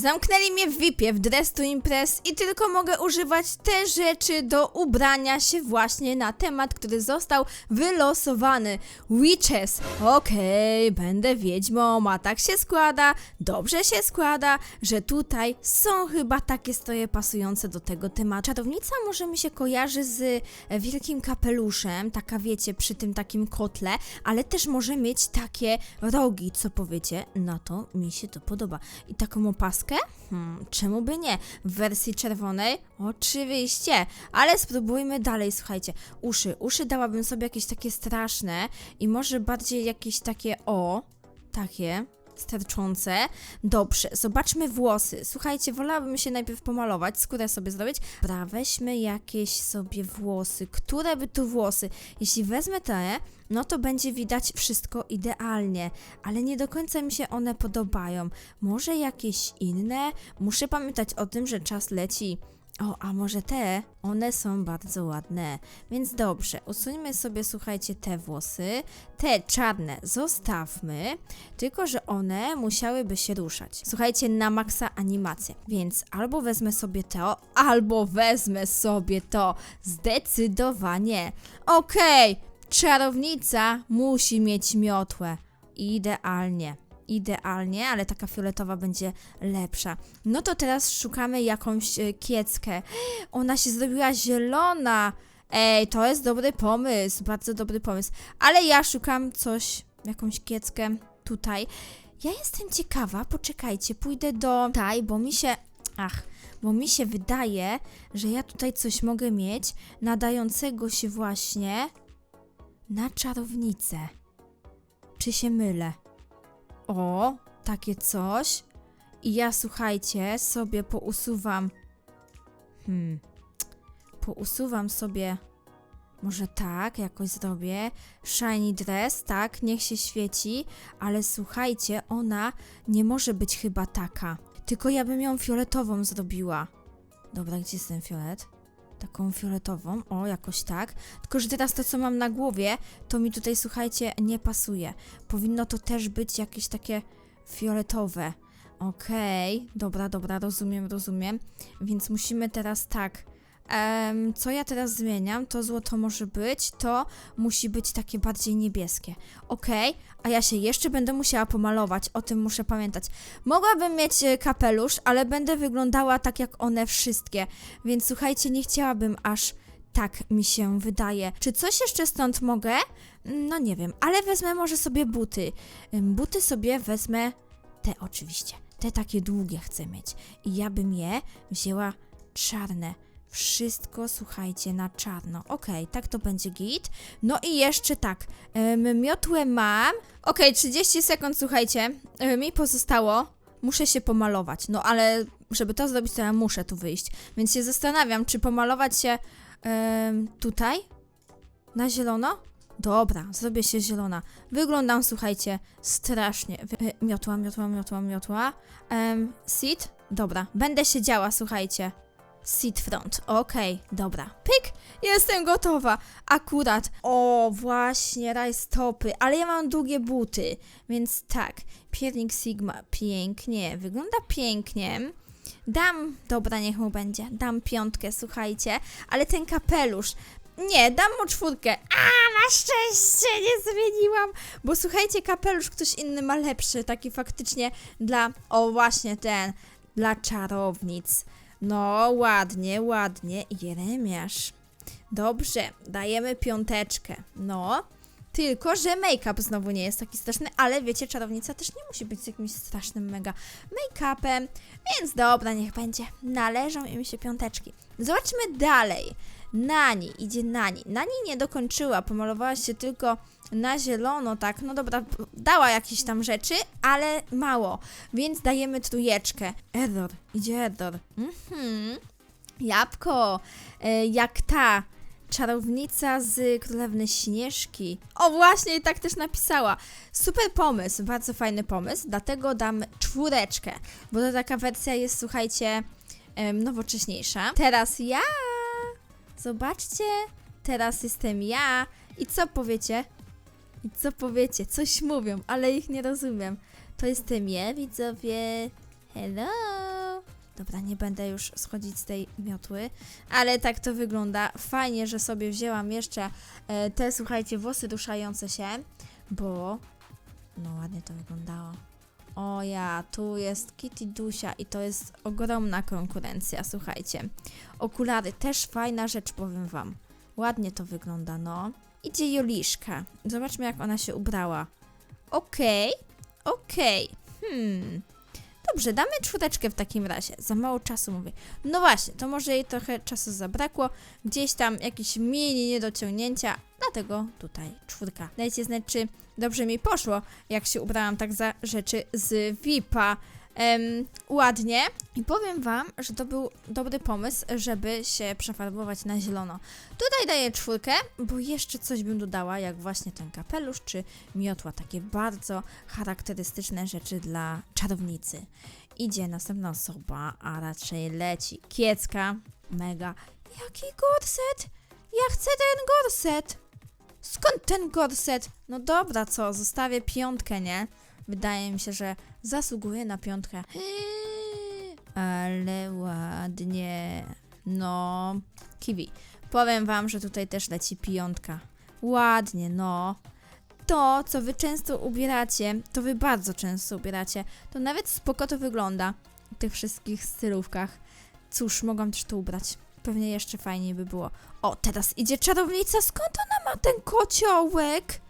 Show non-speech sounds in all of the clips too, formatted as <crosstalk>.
Zamknęli mnie w VIP-ie, w Dress to Impress i tylko mogę używać te rzeczy do ubrania się właśnie na temat, który został wylosowany. Witches. Okej, będę wiedźmą, a tak się składa, dobrze się składa, że tutaj są chyba takie stroje pasujące do tego tematu. Czarownica może mi się kojarzy z e, wielkim kapeluszem, taka wiecie, przy tym takim kotle, ale też może mieć takie rogi, co powiecie, na to mi się to podoba. I taką opaskę? Hmm, czemu by nie? W wersji czerwonej? Oczywiście, ale spróbujmy dalej, słuchajcie. Uszy, uszy dałabym sobie jakieś takie straszne i może bardziej jakieś takie, o, takie, sterczące. Dobrze, zobaczmy włosy. Słuchajcie, wolałabym się najpierw pomalować, skórę sobie zrobić. Dobra, weźmy jakieś sobie włosy. Które by tu włosy? Jeśli wezmę te, no to będzie widać wszystko idealnie, ale nie do końca mi się one podobają. Może jakieś inne? Muszę pamiętać o tym, że czas leci. O, a może te? One są bardzo ładne. Więc dobrze, usuńmy sobie, słuchajcie, te włosy. Te czarne zostawmy, tylko że one musiałyby się ruszać. Słuchajcie, na maksa animację. Więc albo wezmę sobie to, albo wezmę sobie to. Zdecydowanie. Okej, czarownica musi mieć miotłę. Idealnie. Idealnie, ale taka fioletowa będzie lepsza. No to teraz szukamy jakąś e, kieckę. Ona się zrobiła zielona. Ej, to jest dobry pomysł, bardzo dobry pomysł. Ale ja szukam coś, jakąś kieckę tutaj. Ja jestem ciekawa, poczekajcie, pójdę do tutaj, bo mi się. Ach, bo mi się wydaje, że ja tutaj coś mogę mieć nadającego się właśnie na czarownicę. Czy się mylę? O, takie coś. I ja, słuchajcie, sobie pousuwam. Hmm. Pousuwam sobie. Może tak, jakoś zrobię. Shiny dress, tak, niech się świeci. Ale słuchajcie, ona nie może być chyba taka. Tylko ja bym ją fioletową zrobiła. Dobra, gdzie jest ten fiolet? Taką fioletową, o, jakoś tak. Tylko, że teraz to, co mam na głowie, to mi tutaj, słuchajcie, nie pasuje. Powinno to też być jakieś takie fioletowe. Okej, dobra, dobra, rozumiem, rozumiem. Więc musimy teraz tak. Em, co ja teraz zmieniam? To złoto może być, to musi być takie bardziej niebieskie. Okej, a ja się jeszcze będę musiała pomalować, o tym muszę pamiętać. Mogłabym mieć e, kapelusz, ale będę wyglądała tak jak one wszystkie. Więc słuchajcie, nie chciałabym aż tak mi się wydaje. Czy coś jeszcze stąd mogę? No nie wiem, ale wezmę może sobie buty. Buty sobie wezmę te oczywiście. Te takie długie chcę mieć. I ja bym je wzięła czarne. Wszystko, słuchajcie, na czarno. Okej, tak to będzie git. No i jeszcze tak. Ym, miotłę mam. Okej, 30 sekund, słuchajcie. Ym, mi pozostało. Muszę się pomalować. No ale żeby to zrobić, to ja muszę tu wyjść. Więc się zastanawiam, czy pomalować się tutaj? Na zielono? Dobra, zrobię się zielona. Wyglądam, słuchajcie, strasznie. Wy- Miotła, miotła, miotła, miotła. Seat? Dobra, będę siedziała, słuchajcie. Seat front, okej, dobra. Pyk, jestem gotowa. Akurat. O, właśnie, rajstopy, ale ja mam długie buty, więc tak. Piernik Sigma, pięknie, wygląda pięknie. Dam, dobra, niech mu będzie. Dam piątkę, słuchajcie, ale ten kapelusz. Nie, dam mu czwórkę. A, na szczęście nie zmieniłam. Bo słuchajcie, kapelusz ktoś inny ma lepszy, taki faktycznie dla, o właśnie ten, dla czarownic. No, ładnie, ładnie. Jeremiasz. Dobrze, dajemy piąteczkę. No, tylko, że make-up znowu nie jest taki straszny, ale wiecie, czarownica też nie musi być z jakimś strasznym mega make-upem, więc dobra, niech będzie. Należą im się piąteczki. Zobaczmy dalej. Nani, idzie Nani. Nani nie dokończyła, pomalowała się tylko na zielono, tak, no dobra, dała jakieś tam rzeczy, ale mało, więc dajemy trójeczkę. Error, idzie error. Mhm. Jabłko, e, jak ta czarownica z Królewny Śnieżki. O właśnie, i tak też napisała. Super pomysł, bardzo fajny pomysł, dlatego dam czwóreczkę, bo to taka wersja jest, słuchajcie, nowocześniejsza. Teraz ja! Zobaczcie, teraz jestem ja. I co powiecie? I co powiecie? Coś mówią, ale ich nie rozumiem. To jestem ja, widzowie. Hello! Dobra, nie będę już schodzić z tej miotły, ale tak to wygląda. Fajnie, że sobie wzięłam jeszcze e, te, słuchajcie, włosy ruszające się, bo no ładnie to wyglądało. O ja, tu jest Kitty Dusia i to jest ogromna konkurencja, słuchajcie. Okulary, też fajna rzecz, powiem wam. Ładnie to wygląda, no. Idzie Joliszka. Zobaczmy, jak ona się ubrała. Okej, okej. Hmm. Dobrze, damy czwóreczkę w takim razie. Za mało czasu mówię. No właśnie, to może jej trochę czasu zabrakło. Gdzieś tam jakieś mini niedociągnięcia, dlatego tutaj czwórka. Dajcie znać, czy dobrze mi poszło, jak się ubrałam tak za rzeczy z VIP-a. Ładnie. I powiem wam, że to był dobry pomysł, żeby się przefarbować na zielono. Tutaj daję czwórkę, bo jeszcze coś bym dodała, jak właśnie ten kapelusz czy miotła. Takie bardzo charakterystyczne rzeczy dla czarownicy. Idzie następna osoba, a raczej leci. Kiecka. Mega. Jaki gorset? Ja chcę ten gorset. Skąd ten gorset? No dobra, co? Zostawię piątkę, nie? Wydaje mi się, że zasługuje na piątkę. Ale ładnie. No, kiwi. Powiem wam, że tutaj też leci piątka. Ładnie, no. To, co wy często ubieracie, to wy bardzo często ubieracie, to nawet spoko to wygląda w tych wszystkich stylówkach. Cóż, mogłam też to ubrać. Pewnie jeszcze fajniej by było. O, teraz idzie czarownica. Skąd ona ma ten kociołek?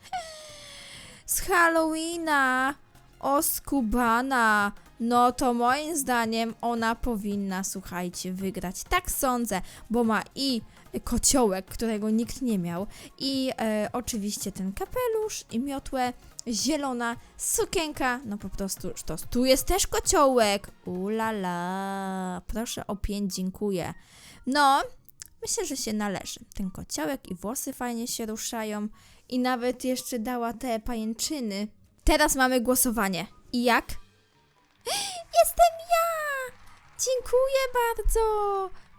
Z Halloweena. O, skubana. No to moim zdaniem ona powinna, słuchajcie, wygrać. Tak sądzę, bo ma i kociołek, którego nikt nie miał, i e, oczywiście ten kapelusz, i miotłę, zielona, sukienka, no po prostu sztos. Tu jest też kociołek. Ulala, proszę o pięć, dziękuję. No, myślę, że się należy. Ten kociołek i włosy fajnie się ruszają, i nawet jeszcze dała te pajęczyny. Teraz mamy głosowanie. I jak? <gasps> Jestem ja! Dziękuję bardzo!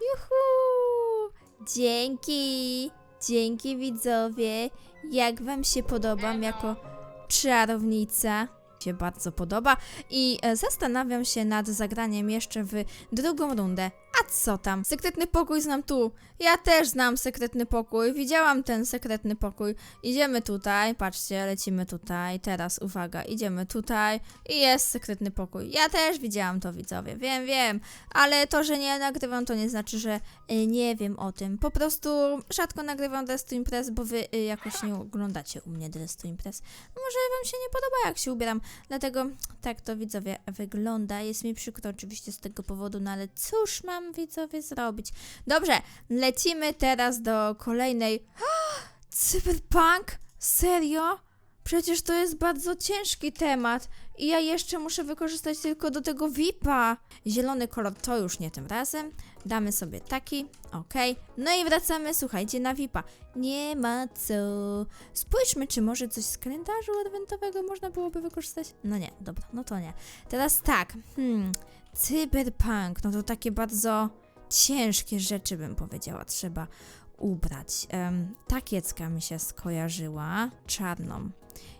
Juhu! Dzięki! Dzięki widzowie! Jak wam się podobam jako czarownica? Się bardzo podoba i e, zastanawiam się nad zagraniem jeszcze w drugą rundę. A co tam? Sekretny pokój znam tu. Ja też znam sekretny pokój. Widziałam ten sekretny pokój. Idziemy tutaj, patrzcie, lecimy tutaj. Teraz uwaga, idziemy tutaj i jest sekretny pokój. Ja też widziałam to, widzowie. Wiem, wiem, ale to, że nie nagrywam, to nie znaczy, że y, nie wiem o tym. Po prostu rzadko nagrywam Dress to Impress, bo wy y, jakoś nie oglądacie u mnie Dress to Impress. Może wam się nie podoba, jak się ubieram. Dlatego tak to, widzowie, wygląda. Jest mi przykro oczywiście z tego powodu, no ale cóż mam, widzowie, zrobić? Dobrze, lecimy teraz do kolejnej. Cyberpunk? Serio? Przecież to jest bardzo ciężki temat i ja jeszcze muszę wykorzystać tylko do tego VIP-a. Zielony kolor to już nie tym razem. Damy sobie taki, ok. No i wracamy, słuchajcie, na VIP-a. Nie ma co. Spójrzmy, czy może coś z kalendarzu adwentowego można byłoby wykorzystać. No nie, dobra, no to nie. Teraz tak, hmm, cyberpunk, no to takie bardzo ciężkie rzeczy bym powiedziała, trzeba ubrać. Um, ta kiecka mi się skojarzyła, czarną.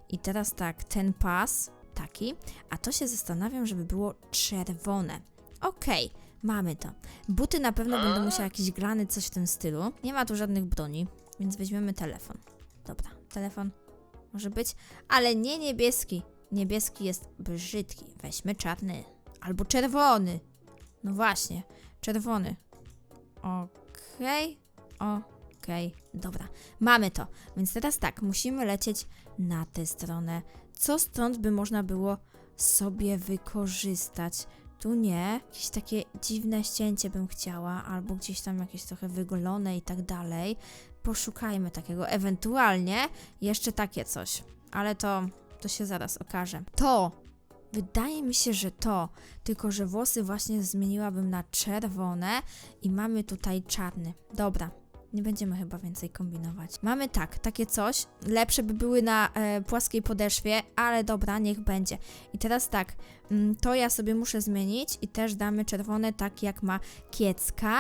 I teraz tak, ten pas, taki, a to się zastanawiam, żeby było czerwone. Okej, mamy to. Buty na pewno będą musiały jakieś glany, coś w tym stylu. Nie ma tu żadnych broni, więc weźmiemy telefon. Dobra, telefon może być, ale nie niebieski. Niebieski jest brzydki. Weźmy czarny. Albo czerwony. No właśnie, czerwony. Okej, okej, dobra. Mamy to. Więc teraz tak, musimy lecieć na tę stronę. Co stąd by można było sobie wykorzystać? Tu nie. Jakieś takie dziwne ścięcie bym chciała, albo gdzieś tam jakieś trochę wygolone i tak dalej. Poszukajmy takiego. Ewentualnie jeszcze takie coś. Ale to, to się zaraz okaże. To! Wydaje mi się, że to. Tylko, że włosy właśnie zmieniłabym na czerwone i mamy tutaj czarny. Dobra. Nie będziemy chyba więcej kombinować. Mamy tak, takie coś. Lepsze by były na e, płaskiej podeszwie, ale dobra, niech będzie. I teraz tak, mm, to ja sobie muszę zmienić i też damy czerwone, tak jak ma kiecka.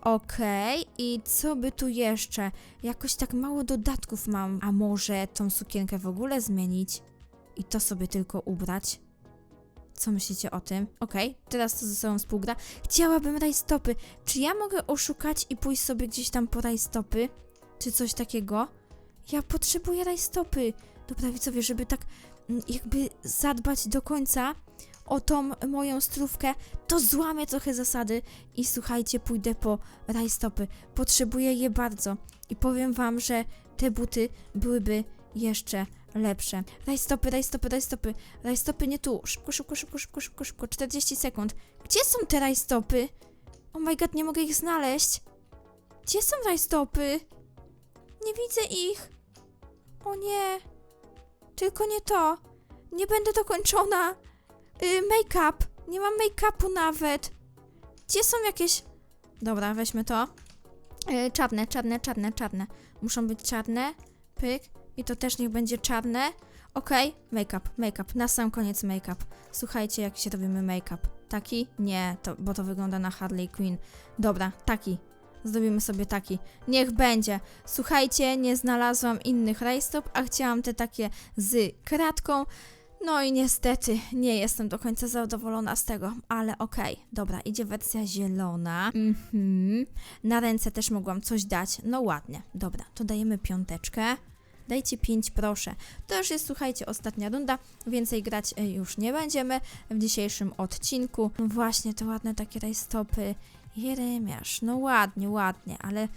Okej, i co by tu jeszcze? Jakoś tak mało dodatków mam. A może tą sukienkę w ogóle zmienić? I to sobie tylko ubrać? Co myślicie o tym? Okej, teraz to ze sobą współgra. Chciałabym rajstopy. Czy ja mogę oszukać i pójść sobie gdzieś tam po rajstopy? Czy coś takiego? Ja potrzebuję rajstopy. Dobra, widzowie, żeby tak mm, jakby zadbać do końca o tą moją strówkę, to złamię trochę zasady i słuchajcie, pójdę po rajstopy. Potrzebuję je bardzo i powiem wam, że te buty byłyby jeszcze lepsze. Rajstopy, rajstopy, rajstopy, rajstopy nie tu. Szybko, szybko, szybko, szybko, szybko, szybko. 40 sekund. Gdzie są te rajstopy? Oh my god, nie mogę ich znaleźć. Gdzie są rajstopy? Nie widzę ich. O nie. Tylko nie to. Nie będę dokończona. Y, make-up. Nie mam make-upu nawet. Gdzie są jakieś... Dobra, weźmy to. Y, czarne, czarne, czarne, czarne. Muszą być czarne. Pyk. I to też niech będzie czarne. Okej, make-up, make-up. Na sam koniec make-up. Słuchajcie, jak się robimy make-up. Taki? Nie, to, bo to wygląda na Harley Quinn. Dobra, taki. Zrobimy sobie taki. Niech będzie. Słuchajcie, nie znalazłam innych rajstop, a chciałam te takie z kratką. No i niestety nie jestem do końca zadowolona z tego, ale okej. Dobra, idzie wersja zielona. Mhm. Na ręce też mogłam coś dać. No ładnie. Dobra, to dajemy piąteczkę. Dajcie 5 proszę. To już jest, słuchajcie, ostatnia runda. Więcej grać e, już nie będziemy w dzisiejszym odcinku. No Właśnie te ładne takie rajstopy. Jeremiasz, no ładnie, ładnie, ale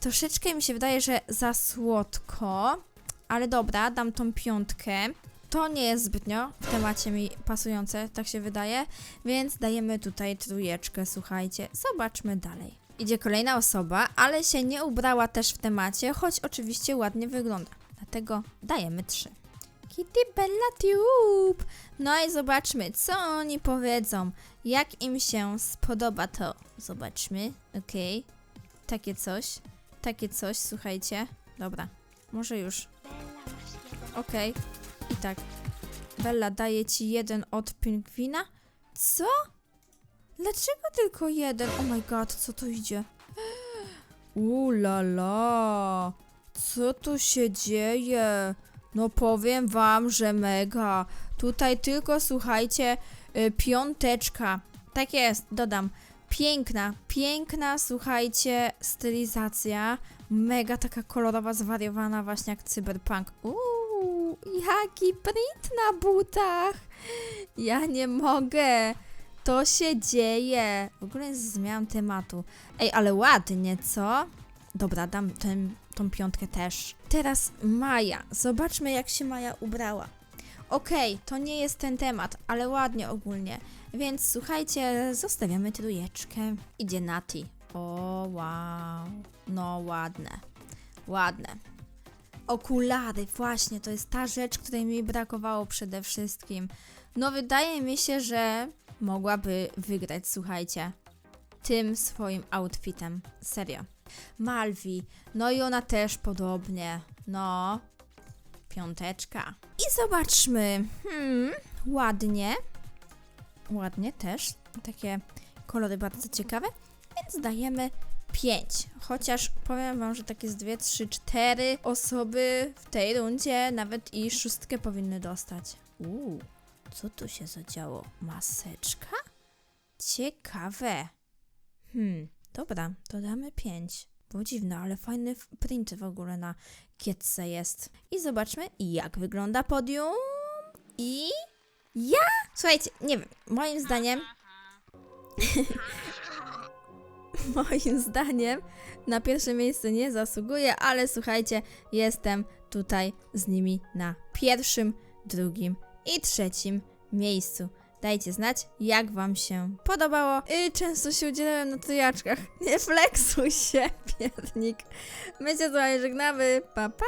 troszeczkę mi się wydaje, że za słodko. Ale dobra, dam tą piątkę. To nie jest zbytnio w temacie mi pasujące, tak się wydaje, więc dajemy tutaj trójeczkę, słuchajcie. Zobaczmy dalej. Idzie kolejna osoba, ale się nie ubrała też w temacie, choć oczywiście ładnie wygląda. Dlatego dajemy trzy. Kitty Bella Tube! No i zobaczmy, co oni powiedzą. Jak im się spodoba to. Zobaczmy. Okej. Takie coś. Takie coś, słuchajcie. Dobra. Może już. Okej. I tak. Bella daje ci jeden od pingwina? Co? Dlaczego tylko jeden? Oh my god, co to idzie? <gasps> Ulala. Co tu się dzieje? No powiem wam, że mega. Tutaj tylko słuchajcie, y, piąteczka. Tak jest, dodam. Piękna, piękna, słuchajcie, stylizacja. Mega taka kolorowa, zwariowana, właśnie jak cyberpunk. Uuu, jaki print na butach. Ja nie mogę. To się dzieje. W ogóle zmiałam tematu. Ej, ale ładnie, co? Dobra, dam ten, tą piątkę też. Teraz Maja. Zobaczmy, jak się Maja ubrała. Okej, to nie jest ten temat, ale ładnie ogólnie. Więc słuchajcie, zostawiamy trójeczkę. Idzie Nati. O, wow. No, ładne. Ładne. Okulary, właśnie, to jest ta rzecz, której mi brakowało przede wszystkim. No, wydaje mi się, że mogłaby wygrać, słuchajcie, tym swoim outfitem. Serio. Malwi, no i ona też podobnie. No, piąteczka. I zobaczmy. Hmm, ładnie. Ładnie też. Takie kolory bardzo ciekawe. Więc dajemy 5. Chociaż powiem wam, że takie z 2, 3, 4 osoby w tej rundzie nawet i szóstkę powinny dostać. Uuu, co tu się zadziało? Maseczka? Ciekawe. Hmm, dobra, to damy 5. Było dziwne, ale fajny print w ogóle na kietce jest. I zobaczmy, jak wygląda podium. I ja? Słuchajcie, nie wiem, moim zdaniem. <laughs> moim zdaniem na pierwsze miejsce nie zasługuję, ale słuchajcie, jestem tutaj z nimi na pierwszym, drugim i trzecim miejscu. Dajcie znać, jak wam się podobało. I często się udzielałem na trojaczkach. <laughs> Nie flexuj się, <laughs> piernik. My się tutaj żegnamy. Pa, pa!